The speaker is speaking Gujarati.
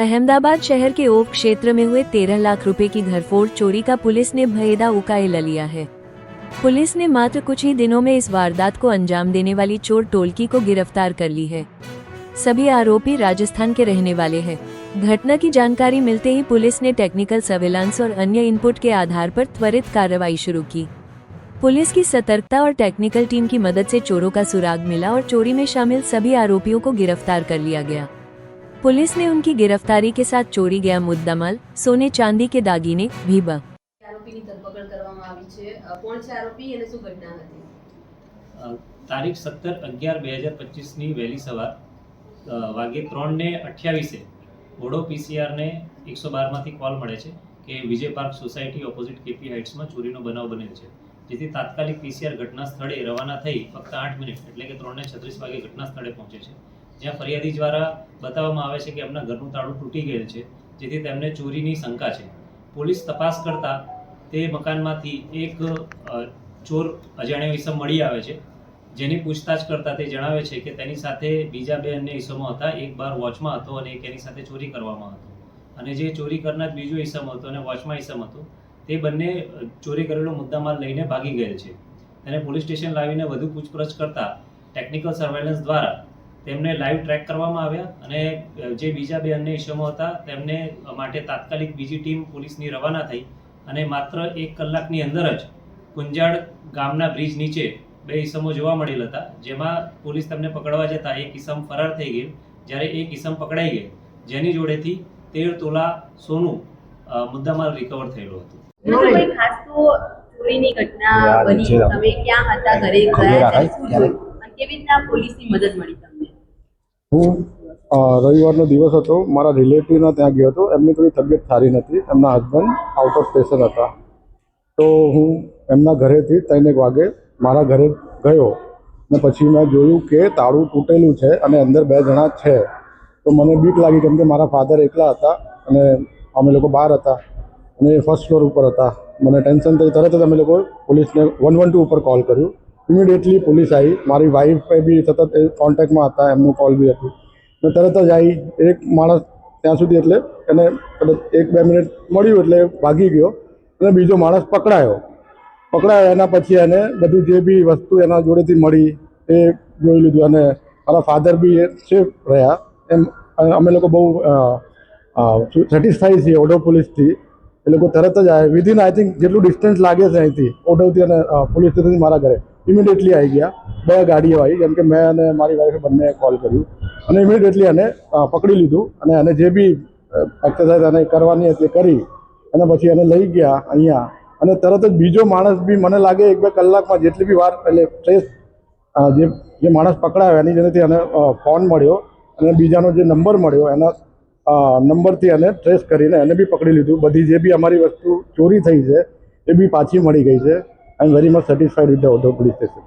अहमदाबाद शहर के ओप क्षेत्र में हुए तेरह लाख रुपए की घरफोड़ चोरी का पुलिस ने भयदा उकायल लिया है। पुलिस ने मात्र कुछ ही दिनों में इस वारदात को अंजाम देने वाली चोर टोलकी को गिरफ़्तार कर ली है। सभी आरोपी राजस्थान के रहने वाले हैं। घटना की जानकारी मिलते ही पुलिस ने टेक्निकल सर्वेलांस और अन्य इनपुट के आधार पर त्वरित कार्रवाई शुरू की। पुलिस की सतर्कता और टेक्निकल टीम की मदद से चोरों का सुराग मिला और चोरी में शामिल सभी आरोपियों को गिरफ़्तार कर लिया गया। पुलिस ने उनकी गिरफ्तारी के साथ चोरी गया मुद्दामाल सोने चांदी के दागीने भी ब આરોપીની ધરપકડ કરવામાં આવી છે અ, કોણ છે આરોપી અને શું ઘટના હતી અ, તારીખ સત્તર અગિયાર બે હજાર પચીસની વહેલી સવાર અ, વાગે ત્રણને અઠ્યાવીસે ઓડો પીસીઆરને એકસો બારમાંથી કોલ મળે છે કે Vijay park society opposite K હાઇટ્સમાં ચોરીનો બનાવ બનેલ છે જેથી તાત્કાલિક પીસીઆર ઘટના સ્થળે રવાના થઈ ફક્ત આઠ મિનિટ એટલે કે ત્રણને છત્રીસ વાગે ઘટના સ્થળે પહોંચે છે જ્યાં ફરિયાદી દ્વારા બતાવવામાં આવે છે કે એમના ઘરનું તાળું તૂટી ગયેલ છે, જેથી તેમને ચોરીની શંકા છે. પોલીસ તપાસ કરતા તે મકાનમાંથી એક ચોર અજાણ્યા ઈસમ મળી આવે છે. જેની પૂછતાછ કરતા તે જણાવે છે કે તેની સાથે બીજા બે અન્ય ઈસમો હતા. એક બાર વોચમાં હતો અને એક એની સાથે ચોરી કરવામાં હતો. અને જે ચોરી કરનાર બીજો ઈસમ હતો અને વોચમાં ઈસમ હતો, તે બંને ચોરી કરેલો મુદ્દામાલ લઈને ભાગી ગયેલ છે. તેને પોલીસ સ્ટેશન લાવીને વધુ પૂછપરછ કરતા ટેકનિકલ સર્વેલન્સ દ્વારા તેમને લાઈવ ટ્રેક કરવામાં આવ્યા અને જે બીજા બે અન્ય ઇસમો હતા તેમને માટે તાત્કાલિક બીજી ટીમ પોલીસની રવાના થઈ અને માત્ર એક કલાકની અંદર જ કુંજાડ ગામના બ્રિજ નીચે બે ઇસમો જોવા મળેલ હતા. જેમાં પોલીસ તેમને પકડવા જતા એક ઇસમ ફરાર થઈ ગઈ. જ્યારે એક ઇસમ પકડાઈ ગઈ. જેની જોડેથી તેર તોલા સોનું મુદ્દામાલ રિકવર થયેલું હતું. ખાસ તો ચોરીની ઘટના બની? તમે ક્યાં હતા ઘરે ગયા કેવી રીતના પોલીસની મદદ મળી હું રવિવારનો દિવસ હતો, મારા રિલેટિવના ત્યાં ગયો હતો, એમની થોડી તબિયત સારી નથી, એમના હસબન્ડ આઉટ ઓફ સ્ટેશન હતા. તો હું એમના ઘરેથી ત્રણ એક વાગે મારા ઘરે ગયો ને પછી મેં જોયું કે તાળું તૂટેલું છે અને અંદર બે જણા છે. તો મને બીક લાગી કેમ કે મારા ફાધર એકલા હતા અને અમે લોકો બહાર હતા અને ફર્સ્ટ ફ્લોર ઉપર હતા. મને ટેન્શન થઈ, તરત જ અમે લોકો પોલીસને વન વન ટુ ઉપર કોલ કર્યું. ઇમિડિયેટલી પોલીસ આવી મારી વાઈફ બી સતત કોન્ટેક્ટમાં હતા, એમનું કોલ બી હતું. મેં તરત જ આવી એક માણસ ત્યાં સુધી એટલે એને કદાચ એક બે મિનિટ મળ્યું એટલે ભાગી ગયો અને બીજો માણસ પકડાયો. પકડાયો, એના પછી એને બધું જે બી વસ્તુ એના જોડેથી મળી, એ જોઈ લીધું. અને મારા ફાધર બી એ સેફ રહ્યા. એમ અમે લોકો બહુ સેટિસ્ફાઈ છીએ ઓડો પોલીસથી. એ લોકો તરત જ આવે વિધિન આઈ થિંક જેટલું ડિસ્ટન્સ લાગે છે અહીંથી ઓડોથી અને પોલીસ મારા ઘરે. ઇમિડિયેટલી આવી ગયા. બે ગાડીઓ આવી કેમ કે મેં અને મારી વાઈફે બંને કોલ કર્યું. અને ઇમિડિયેટલી એને પકડી લીધું અને એને જે બી એક્સરસાઇઝ એને કરવાની હતી કરી. અને પછી એને લઈ ગયા અહીંયા. અને તરત જ બીજો માણસ બી મને લાગે એક બે કલાકમાં જેટલી બી વાર એટલે ટ્રેસ જે જે માણસ પકડાયો એની જેનેથી એને ફોન મળ્યો. અને બીજાનો જે નંબર મળ્યો, એના નંબરથી એને ટ્રેસ કરીને એને બી પકડી લીધું. બધી જે બી અમારી વસ્તુ ચોરી થઈ છે, એ બી પાછી મળી ગઈ છે. I am very much satisfied with the Udaipur police station.